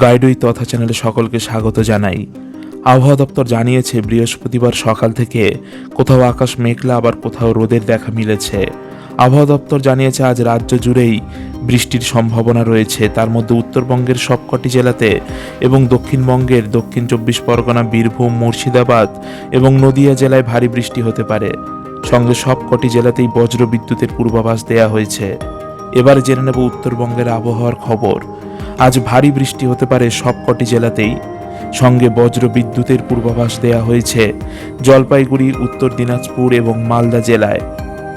গাইডুই তথা চ্যানেলে সকলকে স্বাগত জানাই। আবহাওয়া দপ্তর জানিয়েছে, বৃহস্পতিবার সকাল থেকে কোথাও আকাশ মেঘলা, আবার কোথাও রোদের দেখা মিলেছে। আবহাওয়া দপ্তর জানিয়েছে, আজ রাজ্য জুড়েই বৃষ্টির সম্ভাবনা রয়েছে। তার মধ্যে উত্তরবঙ্গের সবকটি জেলাতে এবং দক্ষিণবঙ্গের দক্ষিণ চব্বিশ পরগনা, বীরভূম, মুর্শিদাবাদ এবং নদিয়া জেলায় ভারী বৃষ্টি হতে পারে। সঙ্গে সবকটি জেলাতেই বজ্র বিদ্যুতের পূর্বাভাস দেওয়া হয়েছে। এবার জেনে নেব উত্তরবঙ্গের আবহাওয়ার খবর। আজ ভারী বৃষ্টি হতে পারে সবকটি জেলাতেই। সঙ্গে বজ্র বিদ্যুতের পূর্বাভাস দেওয়া হয়েছে জলপাইগুড়ি, উত্তর দিনাজপুর এবং মালদা জেলায়।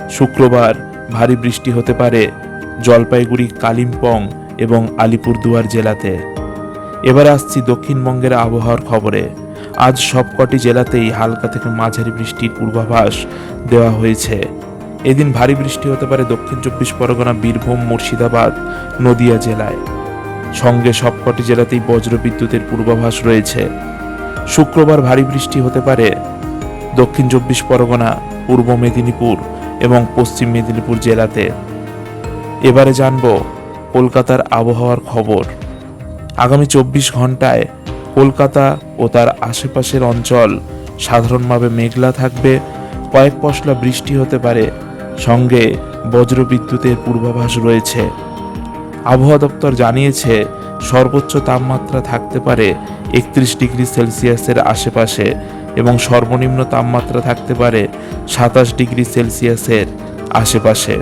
শুক্রবার ভারী বৃষ্টি হতে পারে জলপাইগুড়ি, কালিম্পং এবং আলিপুরদুয়ার জেলাতে। এবার আসছি দক্ষিণবঙ্গের আবহাওয়ার খবরে। আজ সবকটি জেলাতেই হালকা থেকে মাঝারি বৃষ্টির পূর্বাভাস দেওয়া হয়েছে। এদিন ভারী বৃষ্টি হতে পারে দক্ষিণ চব্বিশ পরগনা, বীরভূম, মুর্শিদাবাদ, নদিয়া জেলায়। সঙ্গে সবকটি জেলাতেই বজ্রবিদ্যুতের পূর্বাভাস রয়েছে। শুক্রবার ভারী বৃষ্টি হতে পারে দক্ষিণ চব্বিশ পরগনা, পূর্ব মেদিনীপুর এবং পশ্চিম মেদিনীপুর জেলাতে। এবারে জানব কলকাতার আবহাওয়ার খবর। আগামী চব্বিশ ঘন্টায় কলকাতা ও তার আশেপাশের অঞ্চল সাধারণভাবে মেঘলা থাকবে। কয়েক পশলা বৃষ্টি হতে পারে সঙ্গে বজ্রবিদ্যুতের পূর্বাভাস রয়েছে। আবহাওয়া দপ্তর জানিয়েছে, সর্বোচ্চ তাপমাত্রা থাকতে পারে একত্রিশ ডিগ্রি সেলসিয়াসের আশেপাশে এবং সর্বনিম্ন তাপমাত্রা থাকতে পারে সাতাশ ডিগ্রি সেলসিয়াসের আশেপাশে।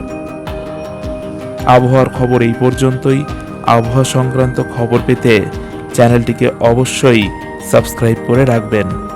আবহাওয়ার খবর এই পর্যন্তই। আবহাওয়া সংক্রান্ত খবর পেতে চ্যানেলটিকে অবশ্যই সাবস্ক্রাইব করে রাখবেন।